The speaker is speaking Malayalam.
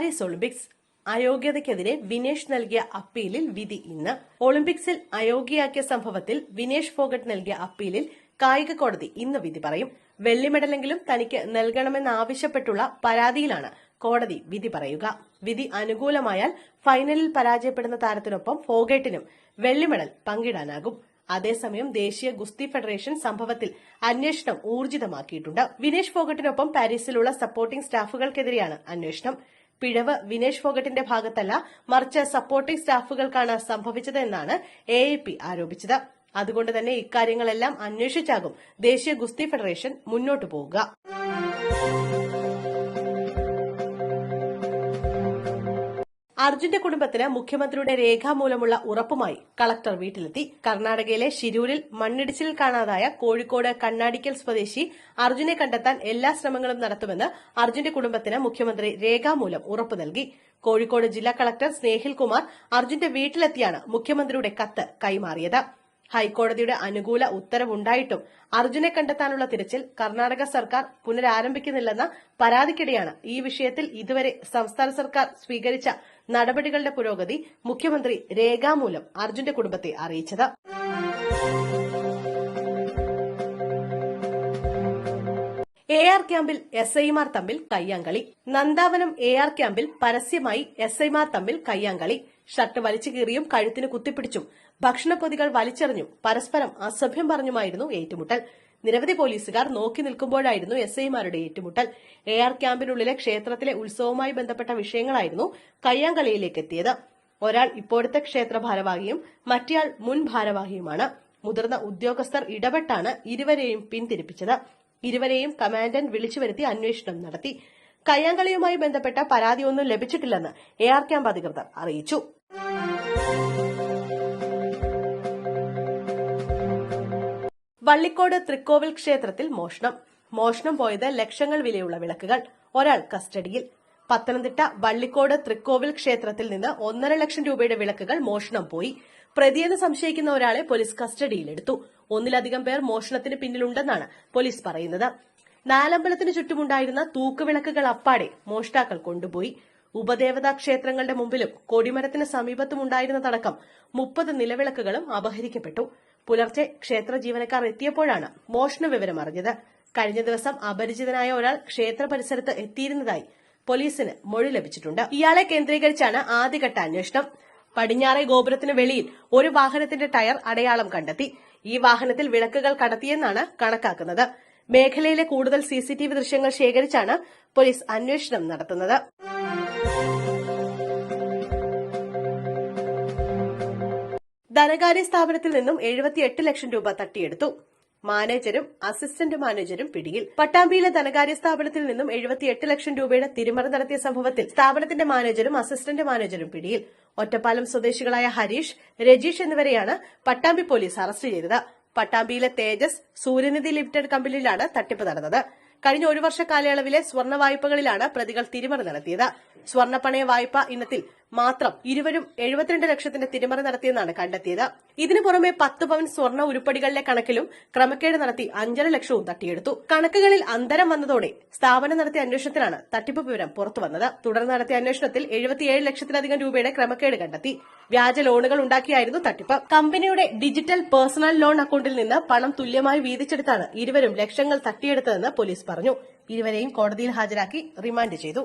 പാരീസ് ഒളിമ്പിക്സ് അയോഗ്യതയ്ക്കെതിരെ വിനേഷ് നൽകിയ അപ്പീലിൽ വിധി ഇന്ന്. ഒളിമ്പിക്സിൽ അയോഗ്യയാക്കിയ സംഭവത്തിൽ വിനേഷ് ഫോഗട്ട് നൽകിയ അപ്പീലിൽ കായിക കോടതി ഇന്ന് വിധി പറയും. വെള്ളി മെഡലെങ്കിലും തനിക്ക് നൽകണമെന്നാവശ്യപ്പെട്ടുള്ള പരാതിയിലാണ് കോടതി വിധി പറയുക. വിധി അനുകൂലമായാൽ ഫൈനലിൽ പരാജയപ്പെടുന്ന താരത്തിനൊപ്പം ഫോഗേട്ടിനും വെള്ളി മെഡൽ പങ്കിടാനാകും. അതേസമയം ദേശീയ ഗുസ്തി ഫെഡറേഷൻ സംഭവത്തിൽ അന്വേഷണം ഊർജിതമാക്കിയിട്ടുണ്ട്. വിനേഷ് ഫോഗട്ടിനൊപ്പം പാരീസിലുള്ള സപ്പോർട്ടിംഗ് സ്റ്റാഫുകൾക്കെതിരെയാണ് അന്വേഷണം. പിഴവ് വിനേഷ് ഫോഗട്ടിന്റെ ഭാഗത്തല്ല മറിച്ച് സപ്പോർട്ടിംഗ് സ്റ്റാഫുകൾക്കാണ് സംഭവിച്ചതെന്നാണ് എ ആരോപിച്ചത്. അതുകൊണ്ട് തന്നെ ഇക്കാര്യങ്ങളെല്ലാം അന്വേഷിച്ചാകും ദേശീയ ഗുസ്തി ഫെഡറേഷൻ മുന്നോട്ടു പോവുക. അർജുന്റെ കുടുംബത്തിന് മുഖ്യമന്ത്രിയുടെ രേഖാമൂലമുള്ള ഉറപ്പുമായി കളക്ടർ വീട്ടിലെത്തി. കർണാടകയിലെ ശിരൂരിൽ മണ്ണിടിച്ചിലിൽ കാണാതായ കോഴിക്കോട് കണ്ണാടിക്കൽ സ്വദേശി അർജുനെ കണ്ടെത്താൻ എല്ലാ ശ്രമങ്ങളും നടത്തുമെന്ന് അർജുന്റെ കുടുംബത്തിന് മുഖ്യമന്ത്രി രേഖാമൂലം ഉറപ്പു നൽകി. കോഴിക്കോട് ജില്ലാ കളക്ടർ സ്നേഹിൽ കുമാർ അർജുന്റെ വീട്ടിലെത്തിയാണ് മുഖ്യമന്ത്രിയുടെ കത്ത് കൈമാറിയത്. ഹൈക്കോടതിയുടെ അനുകൂല ഉത്തരവുണ്ടായിട്ടും അർജുനെ കണ്ടെത്താനുള്ള തിരച്ചിൽ കർണാടക സർക്കാർ പുനരാരംഭിക്കുന്നില്ലെന്ന പരാതിക്കിടെയാണ് ഈ വിഷയത്തിൽ ഇതുവരെ സംസ്ഥാന സർക്കാർ സ്വീകരിച്ച നടപടികളുടെ പുരോഗതി മുഖ്യമന്ത്രി രേഖാമൂലം അർജുന്റെ കുടുംബത്തെ അറിയിച്ചത്. എ ആർ ക്യാമ്പിൽ എസ് ഐമാർ തമ്മിൽ കയ്യാങ്കളി. നന്ദാവനം എ ആർ ക്യാമ്പിൽ പരസ്യമായി എസ് ഐമാർ തമ്മിൽ കയ്യാങ്കളി. ഷർട്ട് വലിച്ചു കീറിയും കഴുത്തിന് കുത്തിപ്പിടിച്ചും ഭക്ഷണപ്പൊതികൾ വലിച്ചെറിഞ്ഞും പരസ്പരം അസഭ്യം പറഞ്ഞുമായിരുന്നു ഏറ്റുമുട്ടൽ. നിരവധി പോലീസുകാർ നോക്കി നിൽക്കുമ്പോഴായിരുന്നു എസ് ഐമാരുടെ ഏറ്റുമുട്ടൽ. എ ആർ ക്യാമ്പിനുള്ളിലെ ക്ഷേത്രത്തിലെ ഉത്സവവുമായി ബന്ധപ്പെട്ട വിഷയങ്ങളായിരുന്നു കയ്യാങ്കളിയിലേക്ക് എത്തിയത്. ഒരാൾ ഇപ്പോഴത്തെ ക്ഷേത്ര ഭാരവാഹിയും മറ്റേയാൾ മുൻ ഭാരവാഹിയുമാണ്. മുതിർന്ന ഉദ്യോഗസ്ഥർ ഇടപെട്ടാണ് ഇരുവരെയും പിന്തിരിപ്പിച്ചത്. ഇരുവരെയും കമാൻഡന്റ് വിളിച്ചു വരുത്തി അന്വേഷണം നടത്തി. കയ്യാങ്കളിയുമായി ബന്ധപ്പെട്ട പരാതിയൊന്നും ലഭിച്ചിട്ടില്ലെന്ന് എ ആർ ക്യാമ്പ് അധികൃതർ അറിയിച്ചു. വള്ളിക്കോട് തൃക്കോവിൽ ക്ഷേത്രത്തിൽ മോഷണം. മോഷണം പോയത് ലക്ഷങ്ങൾ വിലയുള്ള വിളക്കുകൾ. ഒരാൾ കസ്റ്റഡിയിൽ. പത്തനംതിട്ട വള്ളിക്കോട് തൃക്കോവിൽ ക്ഷേത്രത്തിൽ നിന്ന് ഒന്നര ലക്ഷം രൂപയുടെ വിളക്കുകൾ മോഷണം പോയി. പ്രതിയെന്ന് സംശയിക്കുന്ന ഒരാളെ പോലീസ് കസ്റ്റഡിയിലെടുത്തു. ഒന്നിലധികം പേർ മോഷണത്തിന് പിന്നിലുണ്ടെന്നാണ് പോലീസ് പറയുന്നത്. നാലമ്പലത്തിന് ചുറ്റുമുണ്ടായിരുന്ന തൂക്കുവിളക്കുകൾ അപ്പാടെ മോഷ്ടാക്കൾ കൊണ്ടുപോയി. ഉപദേവതാ ക്ഷേത്രങ്ങളുടെ മുമ്പിലും കൊടിമരത്തിന് സമീപത്തുമുണ്ടായിരുന്നതടക്കം മുപ്പത് നിലവിളക്കുകളും അപഹരിക്കപ്പെട്ടു. പുലർച്ചെ ക്ഷേത്ര ജീവനക്കാർ എത്തിയപ്പോഴാണ് മോഷണ വിവരം അറിഞ്ഞത്. കഴിഞ്ഞ ദിവസം അപരിചിതനായ ഒരാൾ ക്ഷേത്ര പരിസരത്ത് എത്തിയിരുന്നതായി പോലീസിന് മൊഴി ലഭിച്ചിട്ടുണ്ട്. ഇയാളെ കേന്ദ്രീകരിച്ചാണ് ആദ്യഘട്ട അന്വേഷണം. പടിഞ്ഞാറെ ഗോപുരത്തിന് വെളിയിൽ ഒരു വാഹനത്തിന്റെ ടയർ അടയാളം കണ്ടെത്തി. ഈ വാഹനത്തിൽ വിളക്കുകൾ കടത്തിയെന്നാണ് കണക്കാക്കുന്നത്. മേഖലയിലെ കൂടുതൽ സിസിടിവി ദൃശ്യങ്ങൾ ശേഖരിച്ചാണ് പോലീസ് അന്വേഷണം നടത്തുന്നത്. ധനകാര്യ സ്ഥാപനത്തിൽ നിന്നും എഴുപത്തിയെട്ട് ലക്ഷം രൂപ തട്ടിയെടുത്തു. മാനേജരും അസിസ്റ്റന്റ് മാനേജരും പിടിയിൽ. പട്ടാമ്പിയിലെ ധനകാര്യ സ്ഥാപനത്തിൽ നിന്നും എഴുപത്തിയെട്ട് ലക്ഷം രൂപയുടെ തിരിമറി നടത്തിയ സംഭവത്തിൽ സ്ഥാപനത്തിന്റെ മാനേജരും അസിസ്റ്റന്റ് മാനേജരും പിടിയിൽ. ഒറ്റപ്പാലം സ്വദേശികളായ ഹരീഷ് രജീഷ് എന്നിവരെയാണ് പട്ടാമ്പി പോലീസ് അറസ്റ്റ് ചെയ്തത്. പട്ടാമ്പിയിലെ തേജസ് സൂര്യനിധി ലിമിറ്റഡ് കമ്പനിയിലാണ് തട്ടിപ്പ് നടന്നത്. കഴിഞ്ഞ ഒരു വർഷ കാലയളവിലെ സ്വർണ വായ്പകളിലാണ് പ്രതികൾ തിരിമറി നടത്തിയത്. സ്വർണപ്പണയ വായ്പ ഇനത്തിൽ മാത്രം ഇരുവരും എഴുപത്തിരണ്ട് ലക്ഷത്തിന്റെ തിരിമറി നടത്തിയെന്നാണ് കണ്ടെത്തിയത്. ഇതിനു പുറമെ പത്ത് പവൻ സ്വർണ ഉരുപ്പടികളിലെ കണക്കിലും ക്രമക്കേട് നടത്തി അഞ്ചര ലക്ഷവും തട്ടിയെടുത്തു. കണക്കുകളിൽ അന്തരം വന്നതോടെ സ്ഥാപനം നടത്തിയ അന്വേഷണത്തിലാണ് തട്ടിപ്പ് വിവരം പുറത്തുവന്നത് തുടർന്ന് നടത്തിയ അന്വേഷണത്തിൽ എഴുപത്തിയേഴ് ലക്ഷത്തിലധികം രൂപയുടെ ക്രമക്കേട് കണ്ടെത്തി. വ്യാജ ലോണുകൾ ഉണ്ടാക്കിയായിരുന്നു തട്ടിപ്പ്. കമ്പനിയുടെ ഡിജിറ്റൽ പേഴ്സണൽ ലോൺ അക്കൌണ്ടിൽ നിന്ന് പണം തുല്യമായി വീതിച്ചെടുത്താണ് ഇരുവരും ലക്ഷങ്ങൾ തട്ടിയെടുത്തതെന്ന് പോലീസ് പറഞ്ഞു. ഇരുവരെയും കോടതിയിൽ ഹാജരാക്കി റിമാൻഡ് ചെയ്തു.